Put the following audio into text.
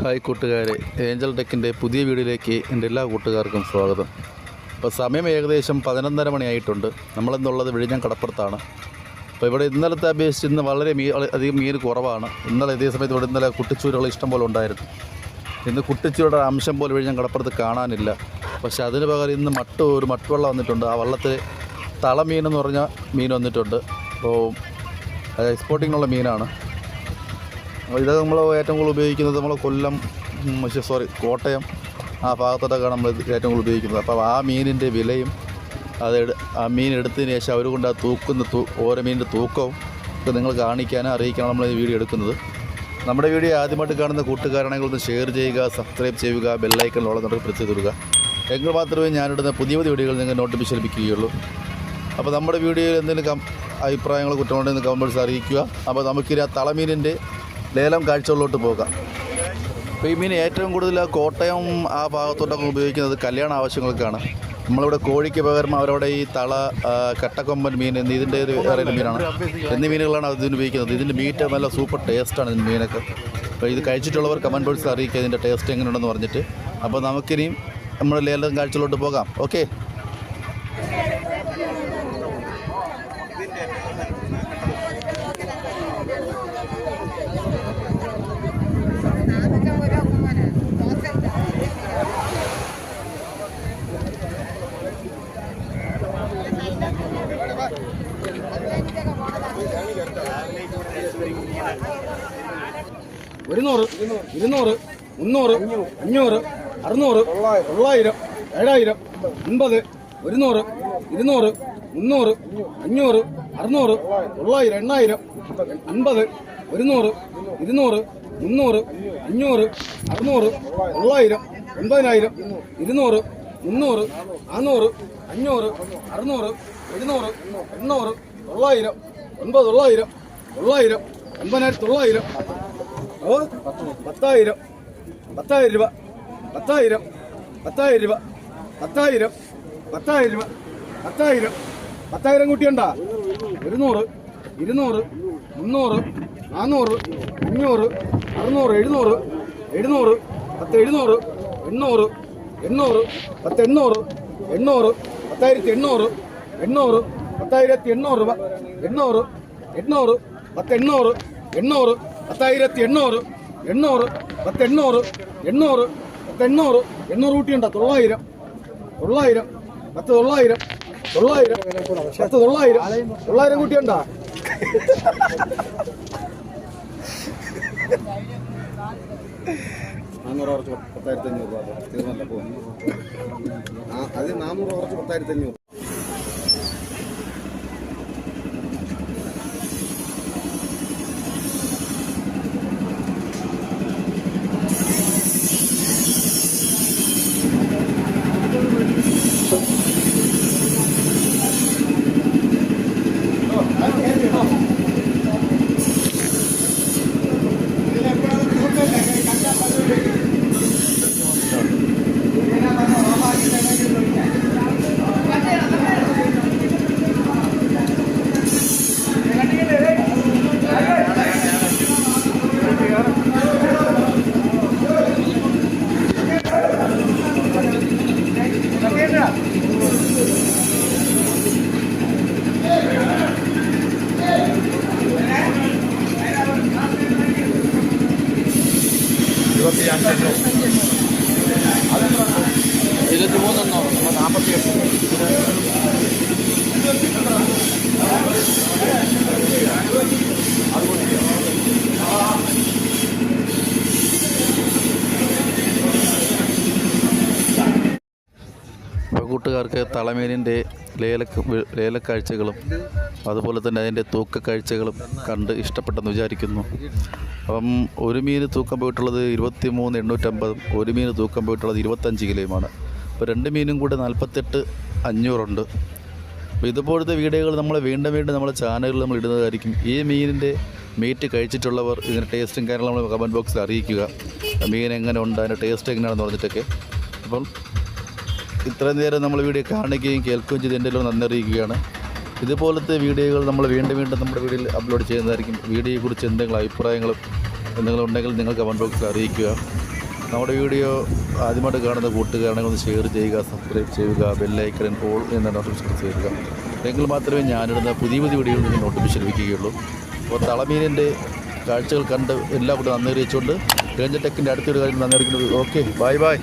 Hi കൂട്ടുകാരെ. Angel ടെക്കിന്റെ പുതിയ വീഡിയോയിലേക്ക് എന്റെ എല്ലാ കൂട്ടുകാർക്കും സ്വാഗതം. ഇപ്പോൾ സമയം ഏകദേശം പതിനൊന്നര മണിയായിട്ടുണ്ട്. നമ്മളെന്നുള്ളത് വിഴിഞ്ഞം കടപ്പുറത്താണ്. അപ്പോൾ ഇവിടെ ഇന്നലത്തെ അപേക്ഷിച്ച് ഇന്ന് വളരെ മീ അധികം മീൻ കുറവാണ്. ഇന്നലെ ഇതേ സമയത്ത് ഇവിടെ ഇന്നലെ കുട്ടിച്ചൂരുകൾ ഇഷ്ടം പോലെ ഉണ്ടായിരുന്നു. ഇന്ന് കുട്ടിച്ചൂരുടെ അംശം പോലെ വിഴിഞ്ഞം കടപ്പുറത്ത് കാണാനില്ല. പക്ഷേ അതിന് പകരം ഇന്ന് മട്ട് ഒരു മട്ടുവെള്ളം വന്നിട്ടുണ്ട്. ആ വള്ളത്തിൽ തളമീൻ എന്ന് പറഞ്ഞ മീൻ വന്നിട്ടുണ്ട്. അപ്പോൾ അത് എക്സ്പോർട്ടിങ്ങിനുള്ള മീനാണ്. ഇത് നമ്മൾ ഏറ്റവും കൂടുതൽ ഉപയോഗിക്കുന്നത് നമ്മൾ കൊല്ലം സോറി കോട്ടയം ആ ഭാഗത്തോട്ടൊക്കെയാണ് നമ്മൾ ഏറ്റവും കൂടുതൽ ഉപയോഗിക്കുന്നത്. അപ്പോൾ ആ മീനിന്റെ വിലയും അത് ആ മീൻ എടുത്തതിന് ശേഷം അവർ കൊണ്ട് ആ തൂക്കുന്ന തൂ ഓരോ മീനിന്റെ തൂക്കവും ഒക്കെ നിങ്ങൾ കാണിക്കാനും അറിയിക്കാനും നമ്മൾ ഈ വീഡിയോ എടുക്കുന്നത്. നമ്മുടെ വീഡിയോ ആദ്യമായിട്ട് കാണുന്ന കൂട്ടുകാരാണെങ്കിൽ ഒന്ന് ഷെയർ ചെയ്യുക സബ്സ്ക്രൈബ് ചെയ്യുക ബെല്ലൈക്കണിലുള്ള ഉള്ളത് പ്രസ് ചെയ്ത് കൊടുക്കുക എങ്കിൽ മാത്രമേ ഞാനിടുന്ന പുതിയ പുതിയ വീഡിയോകൾ നിങ്ങൾ നോട്ടിഫിക്കേഷൻ ലഭിക്കുകയുള്ളൂ. അപ്പോൾ നമ്മുടെ വീഡിയോയിൽ എന്തെങ്കിലും അഭിപ്രായങ്ങൾ കുറ്റമുണ്ടെന്ന് കമന്റ്സ് അറിയിക്കുക. അപ്പോൾ നമുക്കിനി ആ തളമീനിന്റെ ലേലം കാഴ്ചകളിലോട്ട് പോകാം. അപ്പോൾ ഈ മീൻ ഏറ്റവും കൂടുതൽ കോട്ടയം ആ ഭാഗത്തോട്ടൊക്കെ ഉപയോഗിക്കുന്നത് കല്യാണ ആവശ്യങ്ങൾക്കാണ്. നമ്മളിവിടെ കോഴിക്ക് പകരം അവരവിടെ ഈ തള കട്ടക്കൊമ്പൻ മീൻ എന്നീ ഇതിന്റെ ഒരു വേറെ മീനാണ്. എന്നീ മീനുകളാണ് അതിന് ഉപയോഗിക്കുന്നത്. ഇതിന്റെ മീറ്റ് നല്ല സൂപ്പർ ടേസ്റ്റാണ് ഇതിന്റെ മീനൊക്കെ. അപ്പോൾ ഇത് കഴിച്ചിട്ടുള്ളവർ കമന്റ് ബോക്സിൽ അറിയിക്കുക ഇതിന്റെ ടേസ്റ്റ് എങ്ങനെയുണ്ടെന്ന് പറഞ്ഞിട്ട്. അപ്പോൾ നമുക്കിനിയും നമ്മുടെ ലേലം കാഴ്ചകളിലോട്ട് പോകാം. ഓക്കെ? ഒരുന്നൂറ് ഇരുന്നൂറ് മുന്നൂറ് അഞ്ഞൂറ് അറുന്നൂറ് തൊള്ളായിരം ഏഴായിരം അൻപത് ഒരുന്നൂറ് ഇരുന്നൂറ് മുന്നൂറ് അഞ്ഞൂറ് അറുന്നൂറ് തൊള്ളായിരം എണ്ണായിരം അൻപത് ഒരുന്നൂറ് ഇരുന്നൂറ് മുന്നൂറ് അഞ്ഞൂറ് അറുന്നൂറ് തൊള്ളായിരം എൺപതിനായിരം ഇരുന്നൂറ് മുന്നൂറ് നാന്നൂറ് അഞ്ഞൂറ് അറുന്നൂറ് എഴുന്നൂറ് എണ്ണൂറ് തൊള്ളായിരം ഒൻപത് തൊള്ളായിരം തൊള്ളായിരം ഒൻപതിനായിരത്തി തൊള്ളായിരം ഓ പത്തായിരം പത്തായിരം രൂപ പത്തായിരം പത്തായിരം രൂപ പത്തായിരം പത്തായിരം രൂപ പത്തായിരം പത്തായിരം കൂട്ടിയുണ്ടാ? ഒരുന്നൂറ് ഇരുന്നൂറ് മുന്നൂറ് നാന്നൂറ് അഞ്ഞൂറ് അറുന്നൂറ് എഴുന്നൂറ് എഴുന്നൂറ് പത്ത് എഴുന്നൂറ് എണ്ണൂറ് എണ്ണൂറ് പത്ത് എണ്ണൂറ് എണ്ണൂറ് പത്തായിരത്തി എണ്ണൂറ് എണ്ണൂറ് പത്തായിരത്തി എണ്ണൂറ് രൂപ എണ്ണൂറ് എണ്ണൂറ് പത്ത് എണ്ണൂറ് പത്തായിരത്തി എണ്ണൂറ് എണ്ണൂറ് പത്ത് എണ്ണൂറ് എണ്ണൂറ് പത്ത് എണ്ണൂറ് കൂട്ടിയുണ്ടോ? തൊള്ളായിരം തൊള്ളായിരം പത്ത് തൊള്ളായിരം തൊള്ളായിരം പത്ത് തൊള്ളായിരം തൊള്ളായിരം കൂട്ടിയുണ്ടോ? നാനൂറ് കുറച്ച് പത്തായിരത്തി അഞ്ഞൂറ് രൂപ അത് നാനൂറ് കുറച്ച് പത്തായിരത്തി അഞ്ഞൂറ് ഇരുപത്തി മൂന്നെണ്ണോ നാൽപ്പത്തി എട്ട് കൂട്ടുകാർക്ക് തളമീനിന്റെ ലേല ലേലക്കാഴ്ചകളും അതുപോലെ തന്നെ അതിന്റെ തൂക്കക്കാഴ്ചകളും കണ്ട് ഇഷ്ടപ്പെട്ടെന്ന് വിചാരിക്കുന്നു. അപ്പം ഒരു മീൻ തൂക്കം പോയിട്ടുള്ളത് ഇരുപത്തി മൂന്ന് എണ്ണൂറ്റമ്പതും ഒരു മീൻ തൂക്കം പോയിട്ടുള്ളത് ഇരുപത്തഞ്ച് കിലോയുമാണ്. അപ്പോൾ രണ്ട് മീനും കൂടെ നാൽപ്പത്തെട്ട് അഞ്ഞൂറുണ്ട്. അപ്പോൾ ഇതുപോലത്തെ വീഡിയോകൾ നമ്മൾ വീണ്ടും വീണ്ടും നമ്മുടെ ചാനലിൽ നമ്മൾ ഇടുന്നതായിരിക്കും. ഈ മീനിന്റെ മീറ്റ് കഴിച്ചിട്ടുള്ളവർ ഇതിന്റെ ടേസ്റ്റും കാര്യങ്ങളും നമ്മൾ കമന്റ് ബോക്സിൽ അറിയിക്കുക. മീൻ എങ്ങനെ ഉണ്ട് അതിന്റെ ടേസ്റ്റ് എങ്ങനെയാണെന്ന് പറഞ്ഞിട്ടൊക്കെ. അപ്പം ഇത്രയും നേരം നമ്മൾ വീഡിയോ കാണുകയും കേൾക്കുകയും ചെയ്ത് എന്റെ നന്ദി അറിയിക്കുകയാണ്. ഇതുപോലത്തെ വീഡിയോകൾ നമ്മൾ വീണ്ടും വീണ്ടും നമ്മുടെ വീഡിയോയിൽ അപ്ലോഡ് ചെയ്യുന്നതായിരിക്കും. വീഡിയോയെക്കുറിച്ച് എന്തെങ്കിലും അഭിപ്രായങ്ങളും എന്തെങ്കിലും ഉണ്ടെങ്കിൽ നിങ്ങൾ കമന്റ് ബോക്സിൽ അറിയിക്കുക. നമ്മുടെ വീഡിയോ ആദ്യമായിട്ട് കാണുന്ന കൂട്ടുകാരാണെങ്കിൽ ഒന്ന് ഷെയർ ചെയ്യുക സബ്സ്ക്രൈബ് ചെയ്യുക ബെല്ലൈക്കൻ ഓൾ എന്ന നോട്ടിഫിക്കേഷൻ ചെയ്യുക. എങ്കിൽ മാത്രമേ ഞാനിടുന്ന പുതിയ പുതിയ വീഡിയോയിൽ നിന്ന് നോട്ടിഫിക്കേഷൻ ലഭിക്കുകയുള്ളൂ. അപ്പോൾ തളമീനിന്റെ കാഴ്ചകൾ കണ്ട് എല്ലാം കൂടെ നന്ദി അറിയിച്ചുകൊണ്ട് രഞ്ജൻ ടെക്കിന്റെ അടുത്തൊരു കാര്യം നന്ദി അറിയിക്കുന്നത് ഓക്കെ ബൈ ബൈ